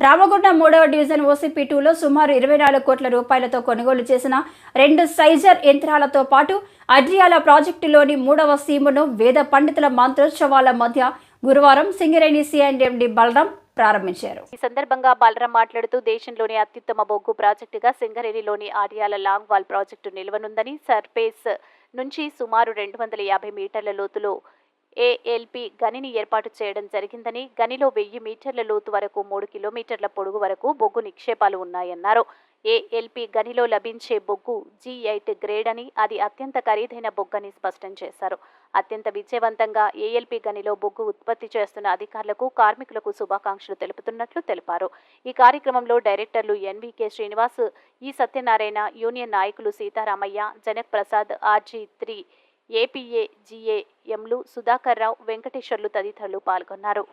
రామగుండం మూడవ division OCP టూలో సుమారు ఇరవై నాలుగు కోట్ల రూపాయలతో కొనుగోలు చేసిన రెండు సైజర్ యంత్రాలతో పాటు అడ్రియాల ప్రాజెక్టులోని మూడవ సీమును వేద పండితుల మంత్రోత్సవాల మధ్య గురువారం సింగరేణి సిఎండి బలరాం ప్రారంభించారు. ఈ సందర్భంగా బలరాం మాట్లాడుతూ దేశంలోని అత్యుత్తమ బొగ్గు ప్రాజెక్టుగా సింగరేణిలోని ఆడియాల లాంగ్ వాల్ ప్రాజెక్టు నిలవనుందని సర్ఫేస్ నుంచి సుమారు రెండు వందల యాభై మీటర్ల లోతులో ఏఎల్పి గనిని ఏర్పాటు చేయడం జరిగిందని గనిలో వెయ్యి మీటర్ల లోతు వరకు మూడు కిలోమీటర్ల పొడుగు వరకు బొగ్గు నిక్షేపాలు ఉన్నాయన్నారు. ఏఎల్పి గనిలో లభించే బొగ్గు జీ ఎయిట్ గ్రేడ్ అని అది అత్యంత ఖరీదైన బొగ్గని స్పష్టం చేశారు. అత్యంత విజయవంతంగా ఏఎల్పి గనిలో బొగ్గు ఉత్పత్తి చేస్తున్న అధికారులకు కార్మికులకు శుభాకాంక్షలు తెలుపుతున్నట్లు తెలిపారు. ఈ కార్యక్రమంలో డైరెక్టర్లు ఎన్వికే శ్రీనివాస్ ఈ సత్యనారాయణ యూనియన్ నాయకులు Seetharamaiah Janak Prasad RG three APA జీఏఎంలు Sudhakar Rao Venkateswarlu తదితరులు పాల్గొన్నారు.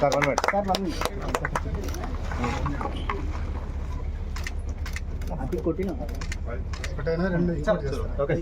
సార్ వన్ మినిట్ ఒకటైనా రెండు ఇచ్చారు ఓకే